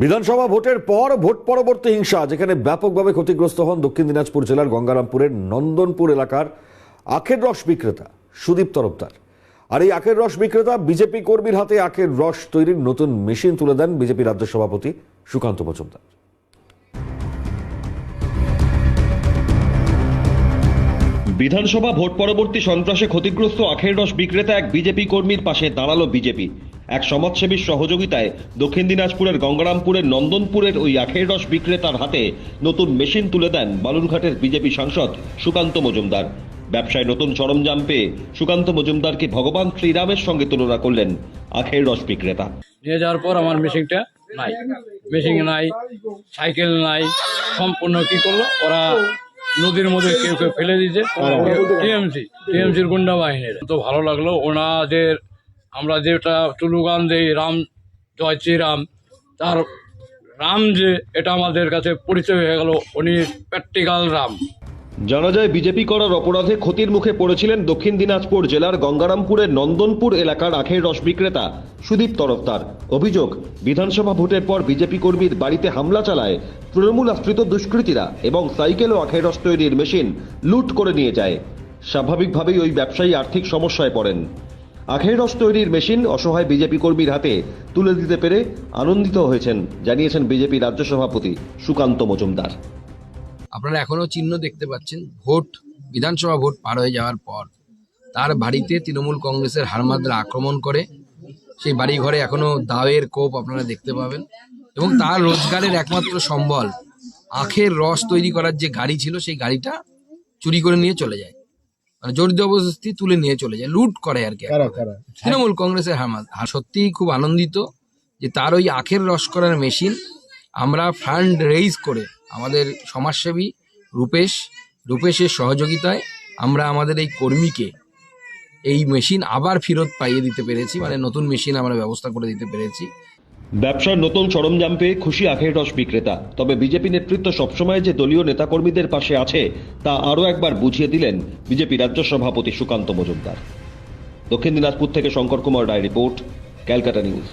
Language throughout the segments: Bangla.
বিধানসভা ভোটের পর ভোট পরবর্তী হিংসা, যেখানে ব্যাপকভাবে ক্ষতিগ্রস্ত হন দক্ষিণ দিনাজপুর জেলার গঙ্গারামপুরের নন্দনপুর এলাকার আখের রস বিক্রেতা সুদীপ তরফদার। আর এই আখের রস বিক্রেতা বিজেপি কর্মীর হাতে আখের রস তৈরির নতুন মেশিন তুলে দেন বিজেপি রাজ্য সভাপতি সুকান্ত মজুমদার। বিধানসভা ভোট পরবর্তী সন্ত্রাসে ক্ষতিগ্রস্ত আখের রস বিক্রেতা এক বিজেপি কর্মীর পাশে দাঁড়াল বিজেপি। এক সমাজসেবীর সহযোগিতায় দক্ষিণ দিনাজপুরের গঙ্গারামপুরের নন্দনপুরের ওই আখের রস বিক্রেতার হাতে নতুন মেশিন তুলে দেন বালুরঘাটের বিজেপি সাংসদ সুকান্ত মজুমদার। ব্যবসায় নতুন সরঞ্জাম পেয়ে সুকান্ত মজুমদারকে ভগবান শ্রীরামের সঙ্গে তুলনা করলেন আখের রস বিক্রেতা। নিয়ে যাওয়ার পর আমার মেশিনটা নাই। মেশিন নাই সাইকেল নাই সম্পূর্ণ কি করল? ওরা নদীর মধ্যে কেউ কেউ ফেলে দিয়েছে। টিএমসি টিএমসির গুন্ডা বাহিনীর। তো ভালো লাগল ওনাদের আমরা যেটা টুলুগান দেই রাম, জয় শ্রীরাম, তার রাম যে এটা আমাদের কাছে পরিচয় হয়ে গেল, উনি প্র্যাকটিক্যাল রাম। জানা যায় বিজেপি করার অপরাধে ক্ষতির মুখে পড়েছিলেন দক্ষিণ দিনাজপুর জেলার গঙ্গারামপুরের নন্দনপুর এলাকার আখের রস বিক্রেতা সুদীপ তরফদার। অভিযোগ, বিধানসভা ভোটের পর বিজেপি কর্মীর বাড়িতে হামলা চালায় তৃণমূল আশ্রিত দুষ্কৃতীরা এবং সাইকেল ও আখের রস তৈরির মেশিন লুট করে নিয়ে যায়। স্বাভাবিকভাবেই ওই ব্যবসায়ী আর্থিক সমস্যায় পড়েন। আখের রস তৈরির মেশিন অসহায় বিজেপি কর্মীর হাতে তুলে দিতে পেরে আনন্দিত হয়েছেন, জানিয়েছেন বিজেপি রাজ্য সভাপতি সুকান্ত মজুমদার। আপনারা এখনও চিহ্ন দেখতে পাচ্ছেন, ভোট, বিধানসভা ভোট পার হয়ে যাওয়ার পর। তার বাড়িতে তৃণমূল কংগ্রেসের হারমাদরা আক্রমণ করে, সেই বাড়ি ঘরে এখনও দাওয়ের কোপ আপনারা দেখতে পাবেন এবং তার রোজগারের একমাত্র সম্বল, আখের রস তৈরি করার যে গাড়ি ছিল, সেই গাড়িটা চুরি করে নিয়ে চলে যায়। জোর জবরদস্তি তুলে নিয়ে চলে যায় লুট করে আর কি তৃণমূল কংগ্রেসের হারমাদ সত্যিই খুব আনন্দিত যে তার ওই আখের রস করার মেশিন আমরা ফান্ড রেইজ করে আমাদের সমাজসেবী রূপেশ রূপেশের সহযোগিতায় আমরা আমাদের এই কর্মীকে এই মেশিন আবার ফেরত পাইয়ে দিতে পেরেছি মানে নতুন মেশিন আমরা ব্যবস্থা করে দিতে পেরেছি। ব্যবসার নতুন সরঞ্জাম পেয়ে খুশি আখের রস বিক্রেতা। তবে বিজেপি নেতৃত্ব সবসময় যে দলীয় নেতাকর্মীদের পাশে আছে, তা আরও একবার বুঝিয়ে দিলেন বিজেপি রাজ্য সভাপতি সুকান্ত মজুমদার। দক্ষিণ দিনাজপুর থেকে Shankar Kumar Roy report, Calcutta news.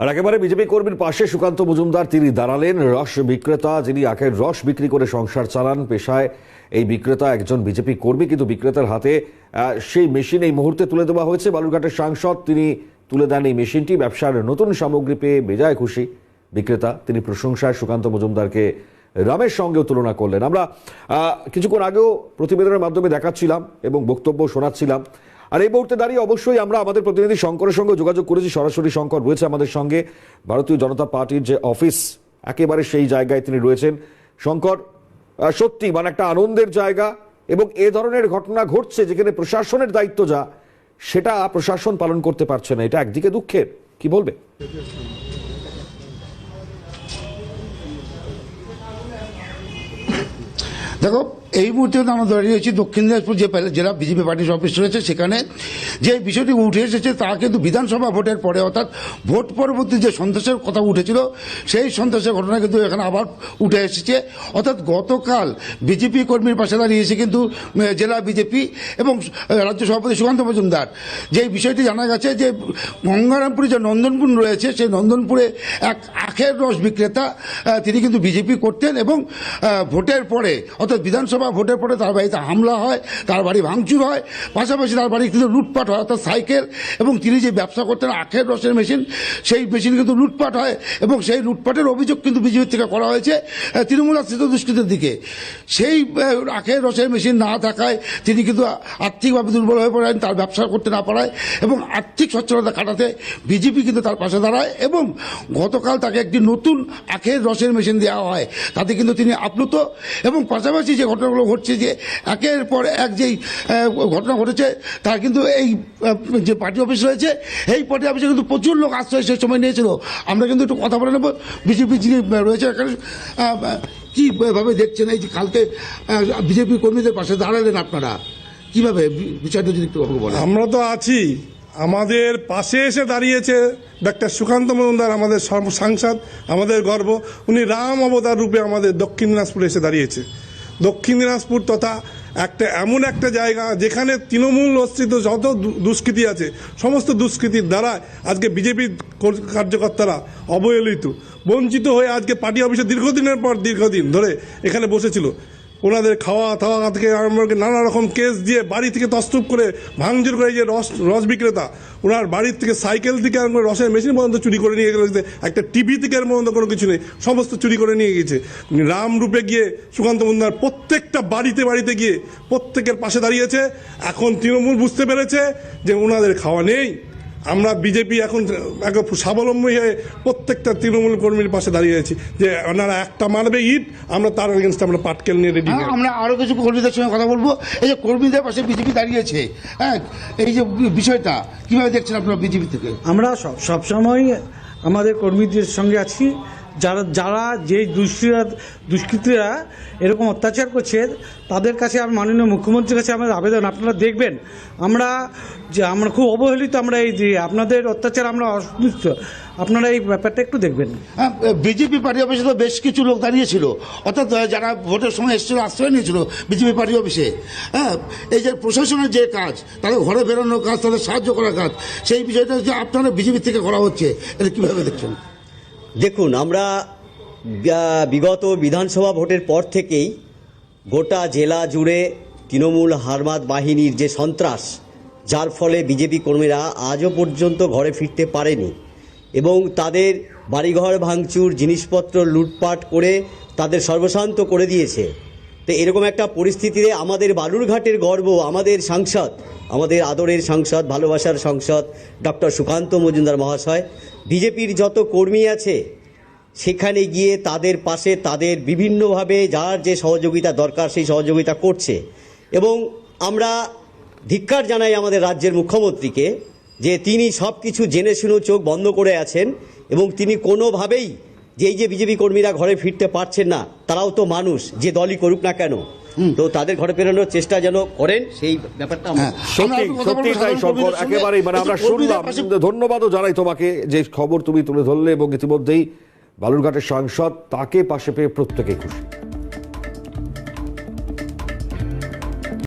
আর একেবারে বিজেপি কর্মীর পাশে সুকান্ত মজুমদার, তিনি দাঁড়ালেন রস বিক্রেতা যিনি আখের রস বিক্রি করে সংসার চালান। পেশায় এই বিক্রেতা একজন বিজেপি কর্মী, কিন্তু বিক্রেতার হাতে সেই মেশিন এই মুহূর্তে তুলে দেওয়া হয়েছে। বালুরঘাটের সাংসদ, তিনি তুলে দেন এই মেশিনটি। ব্যবসার নতুন সামগ্রী পেয়ে বেজায় খুশি বিক্রেতা। তিনি প্রশংসায় সুকান্ত মজুমদারকে রামের সঙ্গেও তুলনা করলেন। আমরা কিছুক্ষণ আগেও প্রতিবেদনের মাধ্যমে দেখাচ্ছিলাম এবং বক্তব্য শোনাচ্ছিলাম। আর এই মুহূর্তে দাঁড়িয়ে অবশ্যই আমরা আমাদের প্রতিনিধি শঙ্করের সঙ্গে যোগাযোগ করেছি। সরাসরি শঙ্কর রয়েছে আমাদের সঙ্গে। ভারতীয় জনতা পার্টির যে অফিস, একেবারে সেই জায়গায় তিনি রয়েছেন। শঙ্কর সত্যি মানে একটা আনন্দের জায়গা এবং এ ধরনের ঘটনা ঘটছে যেখানে প্রশাসনের দায়িত্ব যা সেটা প্রশাসন পালন করতে পারছে না। এটা একদিকে দুঃখের। কি বলবে? দেখো, এই মুহূর্তে আমরা দাঁড়িয়ে আছি দক্ষিণ দিনাজপুর যে জেলা বিজেপি পার্টির অফিস রয়েছে, সেখানে যে বিষয়টি উঠে এসেছে তা কিন্তু বিধানসভা ভোটের পরে, অর্থাৎ ভোট পরবর্তী যে সন্ত্রাসের কথা উঠেছিল, সেই সন্ত্রাসের ঘটনা কিন্তু এখানে আবার উঠে এসেছে। অর্থাৎ গতকাল বিজেপি কর্মীর পাশে দাঁড়িয়েছে কিন্তু জেলা বিজেপি এবং রাজ্য সভাপতি সুকান্ত মজুমদার যে বিষয়টি জানা গেছে যে গঙ্গারামপুরে যে নন্দনপুর রয়েছে, সেই নন্দনপুরে এক আখের রস বিক্রেতা তিনি কিন্তু বিজেপি করতেন এবং ভোটের পরে, অর্থাৎ বিধানসভা ভোটের পরে তার বাড়িতে হামলা হয়, তার বাড়ি ভাঙচুর হয়, পাশাপাশি তার বাড়ি কিন্তু লুটপাট হয়, অর্থাৎ সাইকেল এবং তিনি যে ব্যবসা করতেন আখের রসের মেশিন, সেই মেশিন কিন্তু লুটপাট হয় এবং সেই লুটপাটের অভিযোগ কিন্তু বিজেপির থেকে করা হয়েছে তৃণমূল আশ্রিত দুষ্কৃতের দিকে। সেই আখের রসের মেশিন না থাকায় তিনি কিন্তু আর্থিকভাবে দুর্বল হয়ে পড়েন, তার ব্যবসা করতে না পারায় এবং আর্থিক সচ্ছলতা কাটাতে বিজেপি কিন্তু তার পাশে দাঁড়ায় এবং গতকাল তাকে একটি নতুন আখের রসের মেশিন দেওয়া হয়। তাতে কিন্তু তিনি আপ্লুত এবং পাশাপাশি যে ঘটনাগুলো ঘটছে যে একের পর এক যেই ঘটনা ঘটেছে তার কিন্তু এই যে পার্টি অফিস রয়েছে এই পার্টি অফিসে কিন্তু প্রচুর লোক আশ্রয় সেই সময় নিয়েছিল। আমরা কিন্তু একটু কথা বলে নেব। বিজেপি যিনি রয়েছে এখানে আহ, কি ভাবে দেখছেন এই যে কালকে বিজেপি কর্মীদের পাশে দাঁড়ালেন আপনারা? কীভাবে বিষয়টা যদি একটু বলেন। আমরা তো আছি। আমাদের পাশে এসে দাঁড়িয়েছে ডাক্তার সুকান্ত মজুমদার, আমাদের সাংসদ, আমাদের গর্ব। উনি রাম অবতার রূপে আমাদের দক্ষিণ দিনাজপুরে এসে দাঁড়িয়েছে। দক্ষিণ দিনাজপুর তথা একটা এমন একটা জায়গা যেখানে তৃণমূল অস্তিত্ব যত দুষ্কৃতি আছে, সমস্ত দুষ্কৃতির দ্বারা আজকে বিজেপির কার্যকর্তারা অবহেলিত। বঞ্চিত হয়ে আজকে পার্টি অফিসে দীর্ঘদিনের পর দীর্ঘদিন ধরে এখানে বসেছিল। ওনাদের খাওয়া দাওয়া থেকে আরম্ভ করে নানা রকম কেস দিয়ে বাড়ি থেকে তস্তূপ করে ভাঙচুর করে যে রস রস বিক্রেতা, ওনার বাড়ির থেকে সাইকেল থেকে আরম্ভ করে রসের মেশিন পর্যন্ত চুরি করে নিয়ে গেছে, একটা টিভি থেকে এর পর্যন্ত কোনো কিছু নেই, সমস্ত চুরি করে নিয়ে গেছে। রাম রূপে গিয়ে সুকান্ত মুন্দার প্রত্যেকটা বাড়িতে বাড়িতে গিয়ে প্রত্যেকের পাশে দাঁড়িয়েছে। এখন তৃণমূল বুঝতে পেরেছে যে ওনাদের খাওয়া নেই। আমরা বিজেপি এখন স্বাবলম্বী হয়ে প্রত্যেকটা তৃণমূল কর্মীর পাশে দাঁড়িয়ে আছি যে ওনারা একটা মারবে ইট আমরা তার এগেনস্ট আমরা পাটকেল নিয়ে রেডি হ্যাঁ, আমরা আরও কিছু কর্মীদের সঙ্গে কথা বলব। এই যে কর্মীদের পাশে বিজেপি দাঁড়িয়েছে হ্যাঁ এই যে বিষয়টা কীভাবে দেখছেন আপনারা বিজেপি থেকে? আমরা সব সবসময় আমাদের কর্মীদের সঙ্গে আছি। যারা যারা যে দুষ্কৃতীরা দুষ্কৃতীরা এরকম অত্যাচার করছে, তাদের কাছে আমার মাননীয় মুখ্যমন্ত্রীর কাছে আমাদের আবেদন, আপনারা দেখবেন, আমরা যে, আমরা খুব অবহেলিত আমরা এই যে, আপনাদের অত্যাচার আমরা অসুস্থ। আপনারা এই ব্যাপারটা একটু দেখবেন। হ্যাঁ বিজেপি পার্টি অফিসে তো বেশ কিছু লোক দাঁড়িয়েছিল, অর্থাৎ যারা ভোটের সময় এসেছিল, আশ্রয় নিয়েছিল বিজেপি পার্টি অফিসে। হ্যাঁ এই যে প্রশাসনের যে কাজ, তাদের ঘরে বেরোনোর কাজ, তাদের সাহায্য করার কাজ, সেই বিষয়টা যে আপনারা বিজেপি থেকে করা হচ্ছে, এটা কীভাবে দেখছেন? দেখুন, আমরা বিগত বিধানসভা ভোটের পর থেকেই গোটা জেলা জুড়ে তৃণমূল হারমাদ বাহিনীর যে সন্ত্রাস, যার ফলে বিজেপি কর্মীরা আজও পর্যন্ত ঘরে ফিরতে পারেনি এবং তাদের বাড়িঘর ভাঙচুর, জিনিসপত্র লুটপাট করে তাদের সর্বশান্ত করে দিয়েছে। তো এরকম একটা পরিস্থিতিতে আমাদের বালুরঘাটের গর্ব, আমাদের সাংসদ, আমাদের আদরের সাংসদ, ভালোবাসার সাংসদ, ডক্টর সুকান্ত মজুমদার মহাশয়, বিজেপির যত কর্মী আছে, সেখানে গিয়ে তাদের পাশে তাদের বিভিন্নভাবে যার যে সহযোগিতা দরকার, সেই সহযোগিতা করছে। এবং আমরা ধিক্কার জানাই আমাদের রাজ্যের মুখ্যমন্ত্রীকে যে তিনি সব কিছু জেনে শুনেও চোখ বন্ধ করে আছেন এবং তিনি কোনোভাবেই যে এই যে বিজেপি কর্মীরা ঘরে ফিরতে পারছেন না তারাও তো মানুষ যে দলই করুক না কেন? তো তাদের ঘরে ফেরানোর চেষ্টা যেন করেন সেই ব্যাপারটা হ্যাঁ সত্যি তাই সাধারণ শঙ্কর একেবারেই মানে আমরা শুনলাম ধন্যবাদও জানাই তোমাকে যে খবর তুমি তুলে ধরলে এবং ইতিমধ্যেই বালুরঘাটের সাংসদ তাকে পাশে পেয়ে প্রত্যেকে খুশি।